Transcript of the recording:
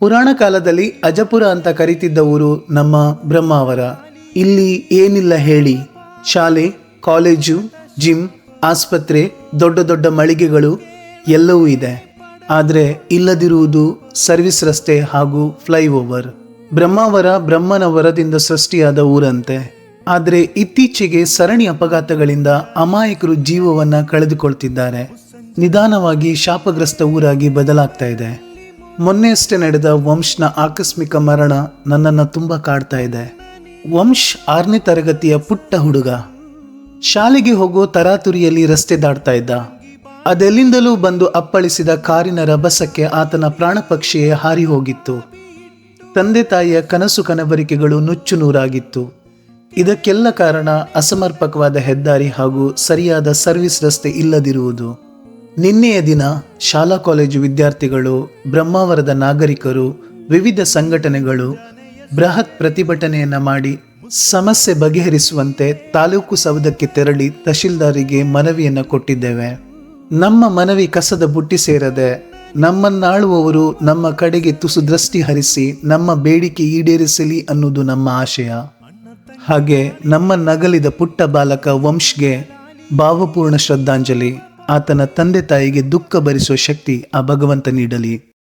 ಪುರಾಣ ಕಾಲದಲ್ಲಿ ಅಜಪುರ ಅಂತ ಕರೀತಿದ್ದ ಊರು ನಮ್ಮ ಬ್ರಹ್ಮಾವರ. ಇಲ್ಲಿ ಏನಿಲ್ಲ ಹೇಳಿ. ಶಾಲೆ, ಕಾಲೇಜು, ಜಿಮ್, ಆಸ್ಪತ್ರೆ, ದೊಡ್ಡ ದೊಡ್ಡ ಮಳಿಗೆಗಳು ಎಲ್ಲವೂ ಇದೆ. ಆದರೆ ಇಲ್ಲದಿರುವುದು ಸರ್ವಿಸ್ ರಸ್ತೆ ಹಾಗೂ ಫ್ಲೈಓವರ್. ಬ್ರಹ್ಮಾವರ ಬ್ರಹ್ಮನ ವರದಿಂದ ಸೃಷ್ಟಿಯಾದ ಊರಂತೆ. ಆದರೆ ಇತ್ತೀಚೆಗೆ ಸರಣಿ ಅಪಘಾತಗಳಿಂದ ಅಮಾಯಕರು ಜೀವವನ್ನು ಕಳೆದುಕೊಳ್ತಿದ್ದಾರೆ. ನಿಧಾನವಾಗಿ ಶಾಪಗ್ರಸ್ತ ಊರಾಗಿ ಬದಲಾಗ್ತಾ ಇದೆ. ಮೊನ್ನೆಯಷ್ಟೇ ನಡೆದ ವಂಶ್ನ ಆಕಸ್ಮಿಕ ಮರಣ ನನ್ನನ್ನು ತುಂಬ ಕಾಡ್ತಾ ಇದೆ. ವಂಶ್ ಆರನೇ ತರಗತಿಯ ಪುಟ್ಟ ಹುಡುಗ. ಶಾಲೆಗೆ ಹೋಗೋ ತರಾತುರಿಯಲ್ಲಿ ರಸ್ತೆ ದಾಟ್ತಾ ಇದ್ದ. ಅದೆಲ್ಲಿಂದಲೂ ಬಂದು ಅಪ್ಪಳಿಸಿದ ಕಾರಿನ ರಭಸಕ್ಕೆ ಆತನ ಪ್ರಾಣ ಪಕ್ಷಿಯೇ ಹಾರಿ ಹೋಗಿತ್ತು. ತಂದೆ ತಾಯಿಯ ಕನಸು ಕನಬರಿಕೆಗಳು ನುಚ್ಚು ನೂರಾಗಿತ್ತು. ಇದಕ್ಕೆಲ್ಲ ಕಾರಣ ಅಸಮರ್ಪಕವಾದ ಹೆದ್ದಾರಿ ಹಾಗೂ ಸರಿಯಾದ ಸರ್ವಿಸ್ ರಸ್ತೆ ಇಲ್ಲದಿರುವುದು. ನಿನ್ನೆಯ ದಿನ ಶಾಲಾ ಕಾಲೇಜು ವಿದ್ಯಾರ್ಥಿಗಳು, ಬ್ರಹ್ಮಾವರದ ನಾಗರಿಕರು, ವಿವಿಧ ಸಂಘಟನೆಗಳು ಬೃಹತ್ ಪ್ರತಿಭಟನೆಯನ್ನು ಮಾಡಿ ಸಮಸ್ಯೆ ಬಗೆಹರಿಸುವಂತೆ ತಾಲೂಕು ಸೌಧಕ್ಕೆ ತೆರಳಿ ತಹಶೀಲ್ದಾರಿಗೆ ಮನವಿಯನ್ನು ಕೊಟ್ಟಿದ್ದೇವೆ. ನಮ್ಮ ಮನವಿ ಕಸದ ಬುಟ್ಟಿ ಸೇರದೆ ನಮ್ಮನ್ನಾಳುವವರು ನಮ್ಮ ಕಡೆಗೆ ತುಸು ದೃಷ್ಟಿ ಹರಿಸಿ ನಮ್ಮ ಬೇಡಿಕೆ ಈಡೇರಿಸಲಿ ಅನ್ನೋದು ನಮ್ಮ ಆಶಯ. ಹಾಗೆ ನಮ್ಮ ನಗಲಿದ ಪುಟ್ಟ ಬಾಲಕ ವಂಶ್ಗೆ ಭಾವಪೂರ್ಣ ಶ್ರದ್ಧಾಂಜಲಿ. ಆತನ ತಂದೆ ತಾಯಿಗೆ ದುಃಖ ಭರಿಸುವ ಶಕ್ತಿ ಆ ಭಗವಂತ ನೀಡಲಿ.